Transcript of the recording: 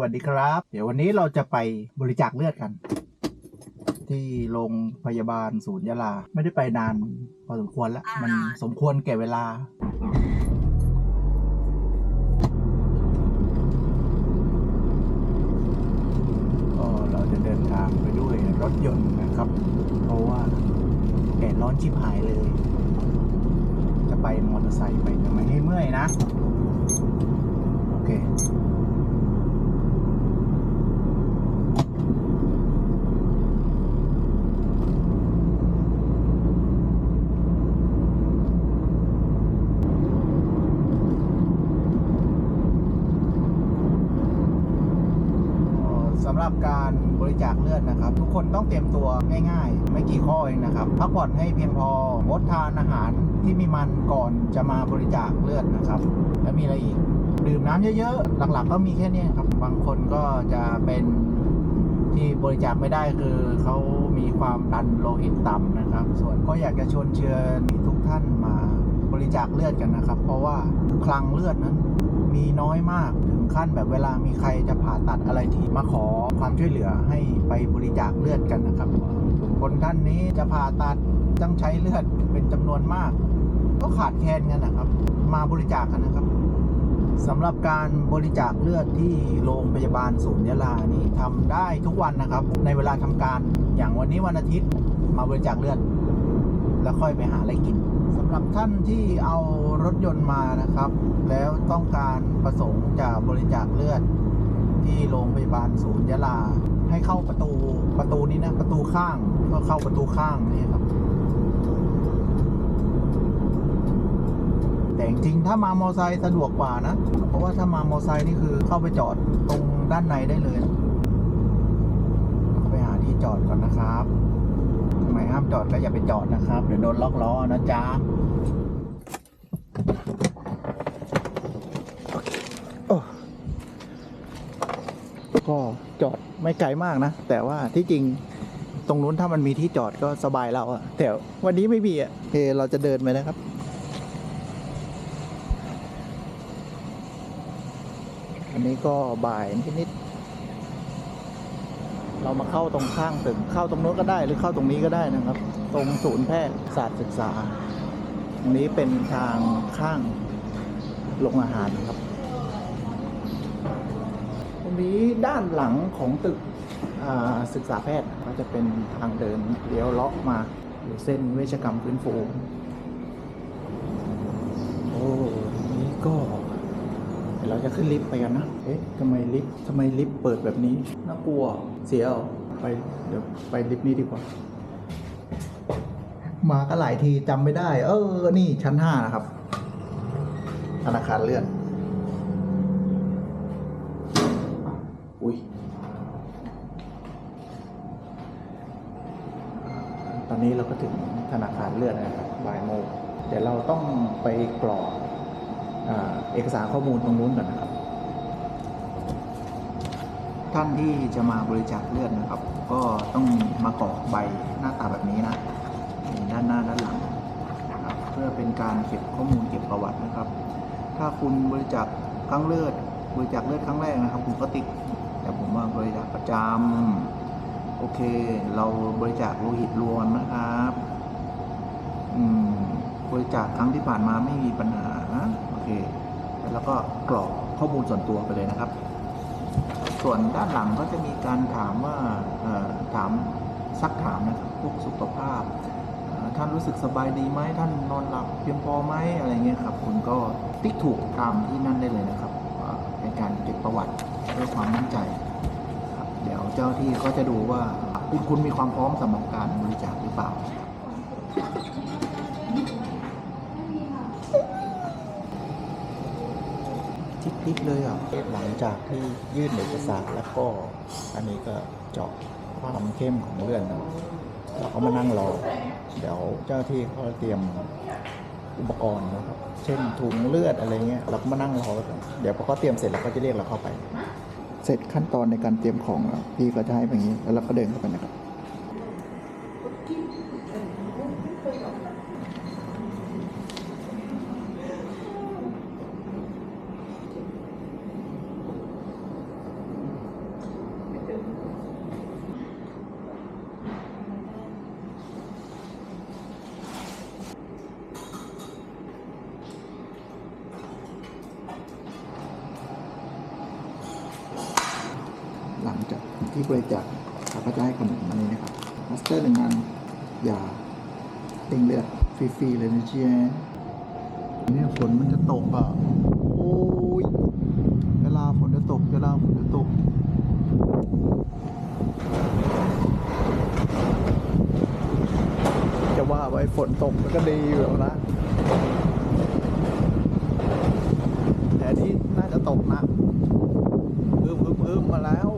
วัสดีครับ เดี๋ยววันนี้เราจะไปบริจาคเลือดกัน ที่โรงพยาบาลศูนย์ยาลา ไม่ได้ไปนานพอสมควรแล้ว มันสมควรแก่เวลา ก็เราจะเดินทางไปด้วยรถยนต์นะครับ เพราะว่าแดดร้อนชิบหายเลย จะไปมอเตอร์ไซค์ไปทำไมให้เมื่อยนะ โอเค เอ่อ สำหรับการบริจาคเลือดนะครับ ทุกคนต้องเตรียมตัวง่ายๆ ไม่กี่ข้อเองนะครับพักผ่อนให้เพียงพองดทานอาหารที่มีมันก่อนจะมาบริจาคเลือดนะครับ แล้วมีอะไรอีก ดื่มน้ำเยอะๆ หลักๆ ก็มีแค่นี้ครับบางคนก็จะเป็นที่บริจาคไม่ได้คือเขามีความดันโลหิตต่ำนะครับ ส่วนก็อยากจะชวนเชิญทุกท่านมาบริจาคเลือดกันนะครับ เพราะว่าคลังเลือดนั้น มีน้อยมาก ถึงขั้นแบบเวลามีใครจะผ่าตัดอะไรทีมาขอความช่วยเหลือให้ไปบริจาคเลือดกันนะครับ คนท่านนี้จะผ่าตัดต้องใช้เลือดเป็นจำนวนมาก ก็ขาดแคลนกันนะครับ มาบริจาคกันนะครับสำหรับการบริจาคเลือดที่โรงพยาบาลศูนย์ยะลานี่ทำได้ทุกวันนะครับ ในเวลาทำการอย่างวันนี้วันอาทิตย์มาบริจาคเลือด แล้วค่อยไปหาอะไรกินสำหรับท่านที่เอา รถยนต์มานะครับ แล้วต้องการประสงค์จะบริจาคเลือด ที่โรงพยาบาลศูนย์ยะลา ให้เข้าประตูประตูนี้นะประตูข้างก็เข้าประตูข้างนี่ครับ แต่จริงถ้ามามอไซค์สะดวกกว่านะ เพราะว่าถ้ามามอไซค์นี่คือเข้าไปจอดตรงด้านในได้เลยไปหาที่จอดก่อนนะครับทำไมห้ามจอดก็อย่าไปจอดนะครับ เดี๋ยวโดนล็อกล้อนะจ๊ะ โอ้ก็จอดไม่ไกลมากนะ แต่ว่าที่จริงตรงนู้นถ้ามันมีที่จอดก็สบายเราอะแต่วันนี้ไม่มีอะโอเคเราจะเดินไปนะครับ อันนี้ก็บ่ายนิดๆเรามาเข้าตรงข้างตึกเข้าตรงโน้นก็ได้หรือเข้าตรงนี้ก็ได้นะครับ ตรงศูนย์แพทย์ศาสตร์ศึกษา ตรงนี้เป็นทางข้างโรงอาหารครับ ตรงนี้ด้านหลังของตึกศึกษาแพทย์ก็จะเป็นทางเดินเลี้ยวเลาะมาอยู่เส้นเวชกรรมฟื้นฟูโอ้นี้ก็เราจะขึ้นลิฟต์ไปกันนะ เอ๊ะทำไมลิฟต์ทำไมลิฟต์เปิดแบบนี้ น่ากลัว เสียวไป เดี๋ยวไปลิฟต์นี้ดีกว่า มาก็หลายทีจำไม่ได้ เออ นี่ชั้นห้านะครับ ธนาคารเลื่อน อุ้ยตอนนี้เราก็ถึงธนาคารเลื่อนนะครับบ่ายโมงเดี๋ยวเราต้องไปกรอกเอกสารข้อมูลตรงนู้นก่อนนะครับ ท่านที่จะมาบริจาคเลือดนะครับ ก็ต้องมากรอกใบหน้าตาแบบนี้นะ ด้านหน้าด้านหลังนะครับเพื่อเป็นการเก็บข้อมูลเก็บประวัตินะครับ ถ้าคุณบริจาคครั้งเลือดบริจาคเลือดครั้งแรกนะครับ คุณก็ติ๊กแต่ผมว่าบริจาคประจำโอเค เราบริจาคโลหิตรวมนะครับอืมบริจาคครั้งที่ผ่านมาไม่มีปัญหาโอเค แล้วก็กรอกข้อมูลส่วนตัวไปเลยนะครับ ส่วนด้านหลังก็จะมีการถามว่าถามซักถามนะครับพวกสุขภาพ ท่านรู้สึกสบายดีไหมท่านนอนหลับเพียงพอไหมอะไรเงี้ยครับ คุณก็ติ๊กถูกตามที่นั่นได้เลยนะครับว่าเป็นการเก็บประวัติด้วยความมั่นใจครับเดี๋ยวเจ้าที่ก็จะดูว่าคุณคุณมีความพร้อมสำหรับการบริจาคหรือเปล่าทิปๆเลยอะหลังจากที่ยื่นเอกสารแล้วก็ อันนี้ก็เจาะความเข้มของเลือดนะ เราก็มานั่งรอ เดี๋ยวเจ้าที่เขาเตรียมอุปกรณ์นะครับ เช่นถุงเลือดอะไรเงี้ยเราก็มานั่งรอกันเดี๋ยวพอเขาเตรียมเสร็จเราก็จะเรียกเราเข้าไป เสร็จขั้นตอนในการเตรียมของพี่ก็จะให้แบบนี้ แล้วเราก็เดินเข้าไปนะครับ อ ที่บริจาคเขาก็จะให้ขนมอันนี้นะครับมาสเตอร์หนึ่งอันยาเต็งเลือดฟรีๆเลยนะเจ๊เนี่ยฝนมันจะตกอะโอ้ยเวลาฝนจะตกเวลาฝนจะตกจะว่าไว้ฝนตกมันก็ดีอยู่แล้วนะ มาแล้ว